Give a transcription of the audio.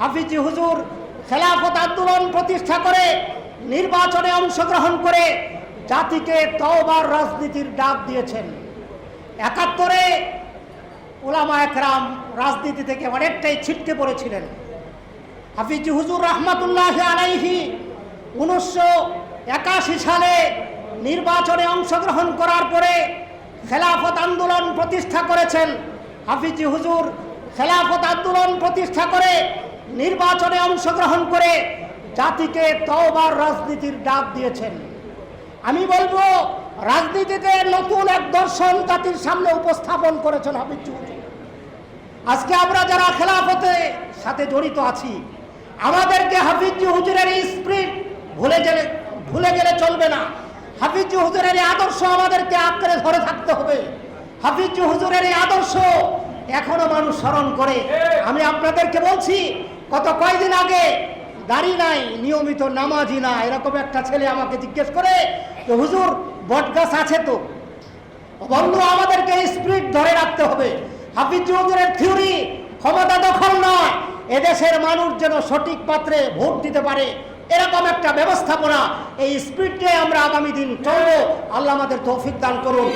হাফিজি হুজুর খেলাফত আন্দোলন প্রতিষ্ঠা করে, নির্বাচনে অংশগ্রহণ করে জাতিকে তওবার রাজনীতির ডাক দিয়েছেন। একাত্তরে ওলামা একরাম রাজনীতি থেকে অনেকটাই ছিটকে পড়েছিলেন। হাফিজি হুজুর রহমাতুল্লাহ আলাইহি উনিশশো একাশি সালে নির্বাচনে অংশগ্রহণ করার পরে খেলাফত আন্দোলন প্রতিষ্ঠা করেছেন। হাফিজি হুজুর খেলাফত আন্দোলন প্রতিষ্ঠা করে নির্বাচনে অংশগ্রহণ করে জাতিকে তওবার রাজনীতির ডাক দিয়েছেন। আমি বলব, রাজনীতিতে নতুন এক দর্শন জাতির সামনে উপস্থাপন করেছেন হুজুর আজকে আমরা যারা খেলাফতে সাথে জড়িত আছি, আমাদেরকে হাফিজ হুজুরের স্প্রিট ভুলে গেলে ভুলে গেলে চলবে না। হাফিজ হুজুরের আদর্শ আমাদেরকে আঁকড়ে ধরে থাকতে হবে। হাফিজ হুজুরের এই আদর্শ এখনও মানুষ স্মরণ করে। আমি আপনাদেরকে বলছি কত কয়দিন আগে দাড়ি নাই, নিয়মিত নামাজি না, এরকম একটা ছেলে আমাকে জিজ্ঞেস করে যে হুজুর, বটগাছ আছে তো? বন্ধু, আমাদেরকে স্পিরিট ধরে রাখতে হবে। হাফিজ চৌধুরীর থিওরি ক্ষমতা দখল নয়। এদেশের মানুষ যেন সঠিক পাত্রে ভোট দিতে পারে, এরকম একটা ব্যবস্থাপনা, এই স্পিরিটে আমরা আগামী দিন চলবো। আল্লাহ আমাদের তৌফিক দান করুন।